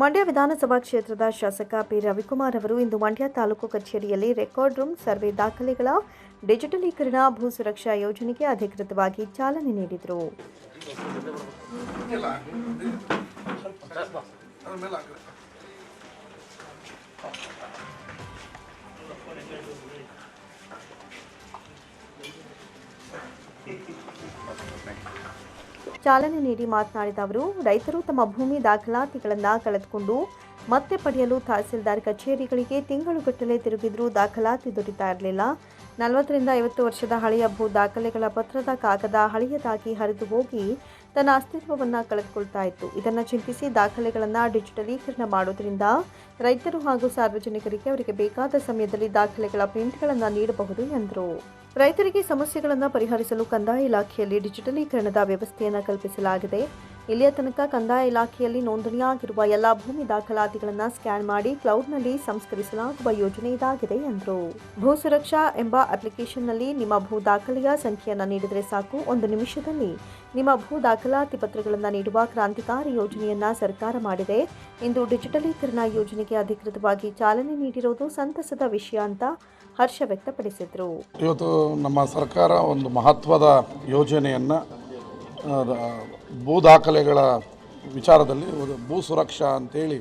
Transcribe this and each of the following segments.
ಮಂಡ್ಯ ವಿಧಾನಸಭಾ ಕ್ಷೇತ್ರದ ಶಾಸಕ ಪಿ. ರವಿಕುಮಾರ್ ಅವರು ಇಂದು ಮಂಡ್ಯ ತಾಲೂಕು ಕಚೇರಿಯಲ್ಲಿ ರೆಕಾರ್ಡ್ ರೂಮ್ ಸರ್ವೆ ದಾಖಲೆಗಳ ಡಿಜಿಟಲೀಕರಣ ಭೂ ಸುರಕ್ಷಾ ಯೋಜನೆಗೆ ಅಧಿಕೃತವಾಗಿ ಚಾಲನೆ ನೀಡಿದರು. ಚಾಲನೆ ನೀಡಿ ಮಾತನಾಡಿದ ಅವರು, ರೈತರು ತಮ್ಮ ಭೂಮಿ ದಾಖಲಾತಿಗಳನ್ನು ಕಳೆದುಕೊಂಡು ಮತ್ತೆ ಪಡೆಯಲು ತಹಸೀಲ್ದಾರ್ ಕಚೇರಿಗಳಿಗೆ ತಿಂಗಳುಗಟ್ಟಲೆ ತಿರುಗಿದ್ರೂ ದಾಖಲಾತಿ ದೊರೀತಾ ಇರಲಿಲ್ಲ. ನಲವತ್ತರಿಂದ ಐವತ್ತು ವರ್ಷದ ಹಳೆಯ ಭೂ ದಾಖಲೆಗಳ ಪತ್ರದ ಕಾಗದ ಹಳೆಯದಾಗಿ ಹರಿದು ಹೋಗಿ ತನ್ನ ಅಸ್ತಿತ್ವವನ್ನು ಕಳೆದುಕೊಳ್ತಾ ಇತ್ತು. ಇದನ್ನು ಚಿಂತಿಸಿ ದಾಖಲೆಗಳನ್ನು ಡಿಜಿಟಲೀಕರಣ ಮಾಡೋದ್ರಿಂದ ರೈತರು ಹಾಗೂ ಸಾರ್ವಜನಿಕರಿಗೆ ಅವರಿಗೆ ಬೇಕಾದ ಸಮಯದಲ್ಲಿ ದಾಖಲೆಗಳ ಪ್ರಿಂಟ್ಗಳನ್ನು ನೀಡಬಹುದು ಎಂದರು. ರೈತರಿಗೆ ಸಮಸ್ಯೆಗಳನ್ನು ಪರಿಹರಿಸಲು ಕಂದಾಯ ಇಲಾಖೆಯಲ್ಲಿ ಡಿಜಿಟಲೀಕರಣದ ವ್ಯವಸ್ಥೆಯನ್ನು ಕಲ್ಪಿಸಲಾಗಿದೆ. ಇಲ್ಲಿಯ ತನಕ ಕಂದಾಯ ಇಲಾಖೆಯಲ್ಲಿ ನೋಂದಣಿಯಾಗಿರುವ ಎಲ್ಲ ಭೂಮಿ ದಾಖಲಾತಿಗಳನ್ನು ಸ್ಕ್ಯಾನ್ ಮಾಡಿ ಕ್ಲೌಡ್ನಲ್ಲಿ ಸಂಸ್ಕರಿಸಲಾಗುವ ಯೋಜನೆ ಇದಾಗಿದೆ ಎಂದರು. ಭೂ ಸುರಕ್ಷಾ ಎಂಬ ಅಪ್ಲಿಕೇಶನ್ನಲ್ಲಿ ನಿಮ್ಮ ಭೂ ದಾಖಲೆಯ ಸಂಖ್ಯೆಯನ್ನು ನೀಡಿದರೆ ಸಾಕು. ಒಂದು ನಿಮಿಷದಲ್ಲಿ ನಿಮ್ಮ ಭೂ ದಾಖಲಾತಿ ಪತ್ರಗಳನ್ನು ನೀಡುವ ಕ್ರಾಂತಿಕಾರಿ ಯೋಜನೆಯನ್ನ ಸರ್ಕಾರ ಮಾಡಿದೆ. ಇಂದು ಡಿಜಿಟಲೀಕರಣ ಯೋಜನೆಗೆ ಅಧಿಕೃತವಾಗಿ ಚಾಲನೆ ನೀಡಿರುವುದು ಸಂತಸದ ವಿಷಯ ಅಂತ ಹರ್ಷ ವ್ಯಕ್ತಪಡಿಸಿದರು. ಇವತ್ತು ನಮ್ಮ ಸರ್ಕಾರ ಒಂದು ಮಹತ್ವದ ಯೋಜನೆಯನ್ನು ಭೂ ದಾಖಲೆಗಳ ವಿಚಾರದಲ್ಲಿ ಒಂದು ಭೂ ಸುರಕ್ಷಾ ಅಂತೇಳಿ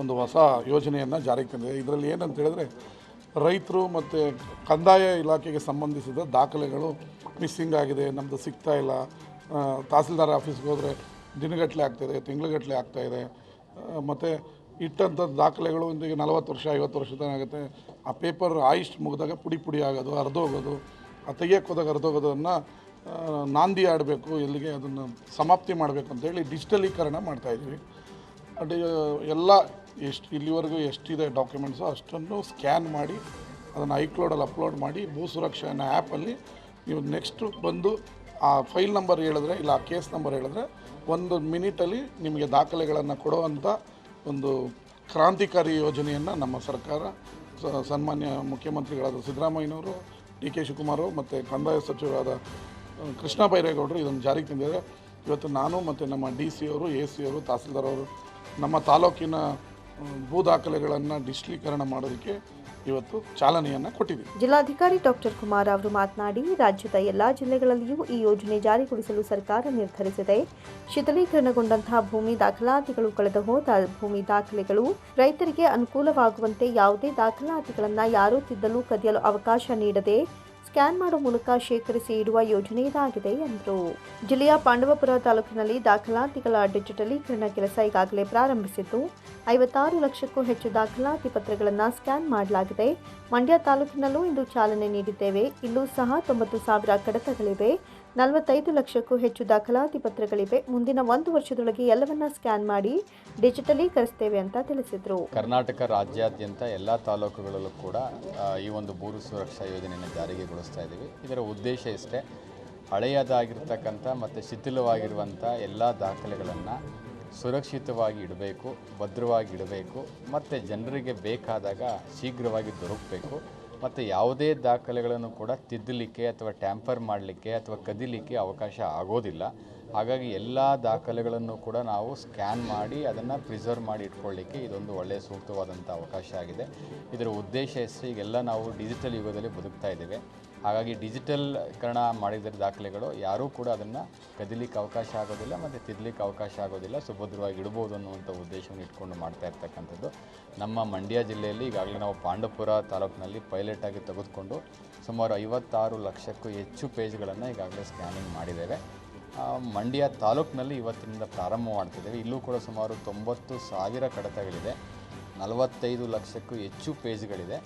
ಒಂದು ಹೊಸ ಯೋಜನೆಯನ್ನು ಜಾರಿಗೆ ತಂದಿದೆ. ಇದರಲ್ಲಿ ಏನಂತ ಹೇಳಿದ್ರೆ ರೈತರು ಮತ್ತು ಕಂದಾಯ ಇಲಾಖೆಗೆ ಸಂಬಂಧಿಸಿದ ದಾಖಲೆಗಳು ಮಿಸ್ಸಿಂಗ್ ಆಗಿದೆ ನಮ್ಮದು ಸಿಗ್ತಾ ಇಲ್ಲ. ತಹಸೀಲ್ದಾರ್ ಆಫೀಸ್ಗೆ ಹೋದರೆ ದಿನಗಟ್ಟಲೆ ಆಗ್ತಾಯಿದೆ ತಿಂಗ್ಳುಗಟ್ಟಲೆ ಆಗ್ತಾಯಿದೆ ಮತ್ತು ಇಟ್ಟಂಥ ದಾಖಲೆಗಳು ಇಂದಿಗೆ ನಲವತ್ತು ವರ್ಷ, ಐವತ್ತು ವರ್ಷದ ಆಗುತ್ತೆ. ಆ ಪೇಪರ್ ಆಯಿಸ್ಟ್ ಮುಗಿದಾಗ ಪುಡಿ ಪುಡಿ ಆಗೋದು, ಹರಿದೋಗೋದು, ಆ ತೆಗಿಯೋಕ್ಕೆ ಹೋದಾಗ ಹರಿದೋಗೋದನ್ನು ನಾಂದಿ ಆಡಬೇಕು, ಎಲ್ಲಿಗೆ ಅದನ್ನು ಸಮಾಪ್ತಿ ಮಾಡಬೇಕು ಅಂತೇಳಿ ಡಿಜಿಟಲೀಕರಣ ಮಾಡ್ತಾಯಿದ್ದೀವಿ ಅಡಿ ಎಲ್ಲ ಎಷ್ಟು, ಇಲ್ಲಿವರೆಗೂ ಎಷ್ಟಿದೆ ಡಾಕ್ಯುಮೆಂಟ್ಸು ಅಷ್ಟನ್ನು ಸ್ಕ್ಯಾನ್ ಮಾಡಿ, ಅದನ್ನು ಐಕ್ಲೋಡಲ್ಲಿ ಅಪ್ಲೋಡ್ ಮಾಡಿ, ಭೂ ಸುರಕ್ಷಾ ಅನ್ನೋ ಆ್ಯಪಲ್ಲಿ ನೀವು ನೆಕ್ಸ್ಟು ಬಂದು ಆ ಫೈಲ್ ನಂಬರ್ ಹೇಳಿದ್ರೆ, ಇಲ್ಲ ಆ ಕೇಸ್ ನಂಬರ್ ಹೇಳಿದ್ರೆ ಒಂದು ಮಿನಿಟಲ್ಲಿ ನಿಮಗೆ ದಾಖಲೆಗಳನ್ನು ಕೊಡುವಂಥ ಒಂದು ಕ್ರಾಂತಿಕಾರಿ ಯೋಜನೆಯನ್ನು ನಮ್ಮ ಸರ್ಕಾರ ಸನ್ಮಾನ್ಯ ಮುಖ್ಯಮಂತ್ರಿಗಳಾದ ಸಿದ್ದರಾಮಯ್ಯನವರು, ಡಿ ಕೆ ಶಿವಕುಮಾರ್ ಮತ್ತು ಕಂದಾಯ ಸಚಿವರಾದ ಕೃಷ್ಣ ಬೈರೇಗೌಡರು ಇದನ್ನು ಜಾರಿಗೆ ತಂದಿದ್ದಾರೆ. ಇವತ್ತು ನಾನು ಮತ್ತು ನಮ್ಮ ಡಿ ಸಿ ಅವರು, ಎ ಸಿ ಅವರು, ತಹಸೀಲ್ದಾರ್ ಅವರು ನಮ್ಮ ತಾಲೂಕಿನ ಭೂ ದಾಖಲೆಗಳನ್ನು ಡಿಜಿಟಲೀಕರಣ ಮಾಡೋದಕ್ಕೆ ಇವತ್ತು ಚಾಲನೆಯನ್ನು ಕೊಟ್ಟಿದೆ ಜಿಲ್ಲಾಧಿಕಾರಿ ಡಾಕ್ಟರ್ ಕುಮಾರ್ ಅವರು ಮಾತನಾಡಿ, ರಾಜ್ಯದ ಎಲ್ಲಾ ಜಿಲ್ಲೆಗಳಲ್ಲಿಯೂ ಈ ಯೋಜನೆ ಜಾರಿಗೊಳಿಸಲು ಸರ್ಕಾರ ನಿರ್ಧರಿಸಿದೆ. ಶಿಥಲೀಕರಣಗೊಂಡಂತಹ ಭೂಮಿ ದಾಖಲಾತಿಗಳು ಕಳೆದು ಹೋದ ಭೂಮಿ ದಾಖಲೆಗಳು ರೈತರಿಗೆ ಅನುಕೂಲವಾಗುವಂತೆ ಯಾವುದೇ ದಾಖಲಾತಿಗಳನ್ನು ಯಾರೂ ತಿದ್ದಲು ಕದಿಯಲು ಅವಕಾಶ ನೀಡದೆ ಸ್ಕ್ಯಾನ್ ಮಾಡುವ ಮೂಲಕ ಶೇಖರಿಸಿ ಇಡುವ ಯೋಜನೆ ಇದಾಗಿದೆ ಎಂದರು. ಜಿಲ್ಲೆಯ ಪಾಂಡವಪುರ ತಾಲೂಕಿನಲ್ಲಿ ದಾಖಲಾತಿಗಳ ಡಿಜಿಟಲೀಕರಣ ಕೆಲಸ ಈಗಾಗಲೇ ಪ್ರಾರಂಭಿಸಿದ್ದು ಐವತ್ತಾರು ಲಕ್ಷಕ್ಕೂ ಹೆಚ್ಚು ದಾಖಲಾತಿ ಪತ್ರಗಳನ್ನು ಸ್ಕ್ಯಾನ್ ಮಾಡಲಾಗಿದೆ. ಮಂಡ್ಯ ತಾಲೂಕಿನಲ್ಲೂ ಇಂದು ಚಾಲನೆ ನೀಡಿದ್ದೇವೆ. ಇಲ್ಲೂ ಸಹ ತೊಂಬತ್ತು ಸಾವಿರ ಕಡತಗಳಿವೆ. ನಲವತ್ತೈದು ಲಕ್ಷಕ್ಕೂ ಹೆಚ್ಚು ದಾಖಲಾತಿ ಪತ್ರಗಳಿವೆ. ಮುಂದಿನ ಒಂದು ವರ್ಷದೊಳಗೆ ಎಲ್ಲವನ್ನ ಸ್ಕ್ಯಾನ್ ಮಾಡಿ ಡಿಜಿಟಲೀಕರಿಸ್ತೇವೆ ಅಂತ ತಿಳಿಸಿದರು. ಕರ್ನಾಟಕ ರಾಜ್ಯಾದ್ಯಂತ ಎಲ್ಲ ತಾಲೂಕುಗಳಲ್ಲೂ ಕೂಡ ಈ ಒಂದು ಭೂರು ಸುರಕ್ಷಾ ಯೋಜನೆಯನ್ನು ಜಾರಿಗೆಗೊಳಿಸ್ತಾ ಇದ್ದೀವಿ. ಇದರ ಉದ್ದೇಶ ಇಷ್ಟೇ, ಹಳೆಯದಾಗಿರ್ತಕ್ಕಂಥ ಮತ್ತು ಶಿಥಿಲವಾಗಿರುವಂಥ ಎಲ್ಲ ದಾಖಲೆಗಳನ್ನು ಸುರಕ್ಷಿತವಾಗಿ ಇಡಬೇಕು, ಭದ್ರವಾಗಿ ಇಡಬೇಕು, ಮತ್ತು ಜನರಿಗೆ ಬೇಕಾದಾಗ ಶೀಘ್ರವಾಗಿ ದೊರಕಬೇಕು. ಮತ್ತು ಯಾವುದೇ ದಾಖಲೆಗಳನ್ನು ಕೂಡ ತಿದ್ದಲಿಕ್ಕೆ ಅಥವಾ ಟ್ಯಾಂಪರ್ ಮಾಡಲಿಕ್ಕೆ ಅಥವಾ ಕದಿಲಿಕ್ಕೆ ಅವಕಾಶ ಆಗೋದಿಲ್ಲ. ಹಾಗಾಗಿ ಎಲ್ಲ ದಾಖಲೆಗಳನ್ನು ಕೂಡ ನಾವು ಸ್ಕ್ಯಾನ್ ಮಾಡಿ ಅದನ್ನು ಪ್ರಿಸರ್ವ್ ಮಾಡಿ ಇಟ್ಕೊಳ್ಳಿಕ್ಕೆ ಇದೊಂದು ಒಳ್ಳೆಯ ಸೂಕ್ತವಾದಂಥ ಅವಕಾಶ ಆಗಿದೆ. ಇದರ ಉದ್ದೇಶ ಹೆಸರು ಈಗೆಲ್ಲ ನಾವು ಡಿಜಿಟಲ್ ಯುಗದಲ್ಲಿ ಬದುಕ್ತಾ ಇದ್ದೇವೆ. ಹಾಗಾಗಿ ಡಿಜಿಟಲ್ಕರಣ ಮಾಡಿದ ದಾಖಲೆಗಳು, ಯಾರೂ ಕೂಡ ಅದನ್ನು ಕದಿಲಿಕ್ಕೆ ಅವಕಾಶ ಆಗೋದಿಲ್ಲ ಮತ್ತು ತಿರ್ಲಿಕ್ಕೆ ಅವಕಾಶ ಆಗೋದಿಲ್ಲ, ಸುಭದ್ರವಾಗಿ ಇಡ್ಬೋದು ಅನ್ನುವಂಥ ಉದ್ದೇಶವನ್ನು ಇಟ್ಕೊಂಡು ಮಾಡ್ತಾ ಇರ್ತಕ್ಕಂಥದ್ದು. ನಮ್ಮ ಮಂಡ್ಯ ಜಿಲ್ಲೆಯಲ್ಲಿ ಈಗಾಗಲೇ ನಾವು ಪಾಂಡವಪುರ ತಾಲೂಕಿನಲ್ಲಿ ಪೈಲಟ್ ಆಗಿ ತೆಗೆದುಕೊಂಡು ಸುಮಾರು ಐವತ್ತಾರು ಲಕ್ಷಕ್ಕೂ ಹೆಚ್ಚು ಪೇಜ್ಗಳನ್ನು ಈಗಾಗಲೇ ಸ್ಕ್ಯಾನಿಂಗ್ ಮಾಡಿದ್ದೇವೆ. ಮಂಡ್ಯ ತಾಲೂಕಿನಲ್ಲಿ ಇವತ್ತಿನಿಂದ ಪ್ರಾರಂಭ ಮಾಡ್ತಿದ್ದೇವೆ ಇಲ್ಲೂ ಕೂಡ ಸುಮಾರು ತೊಂಬತ್ತು ಸಾವಿರ ಕಡತಗಳಿದೆ. ನಲವತ್ತೈದು ಲಕ್ಷಕ್ಕೂ ಹೆಚ್ಚು ಪೇಜ್ಗಳಿದೆ.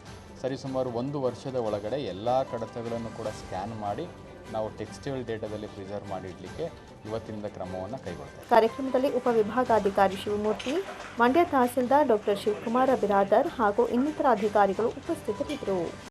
ಸರಿಸುಮಾರು ಒಂದು ವರ್ಷದ ಒಳಗಡೆ ಎಲ್ಲ ಕಡತಗಳನ್ನು ಕೂಡ ಸ್ಕ್ಯಾನ್ ಮಾಡಿ ನಾವು ಟೆಕ್ಸ್ಟೈಲ್ ಡೇಟಾದಲ್ಲಿ ಪ್ರಿಸರ್ವ್ ಮಾಡಿಡಲಿಕ್ಕೆ ಇವತ್ತಿನಿಂದ ಕ್ರಮವನ್ನು ಕೈಗೊಳ್ತೇವೆ. ಕಾರ್ಯಕ್ರಮದಲ್ಲಿ ಉಪವಿಭಾಗಾಧಿಕಾರಿ ಶಿವಮೂರ್ತಿ, ಮಂಡ್ಯ ತಹಸೀಲ್ದಾರ್ ಡಾಕ್ಟರ್ ಶಿವಕುಮಾರ ಬಿರಾದರ್ ಹಾಗೂ ಇನ್ನಿತರ ಅಧಿಕಾರಿಗಳು ಉಪಸ್ಥಿತರಿದ್ದರು.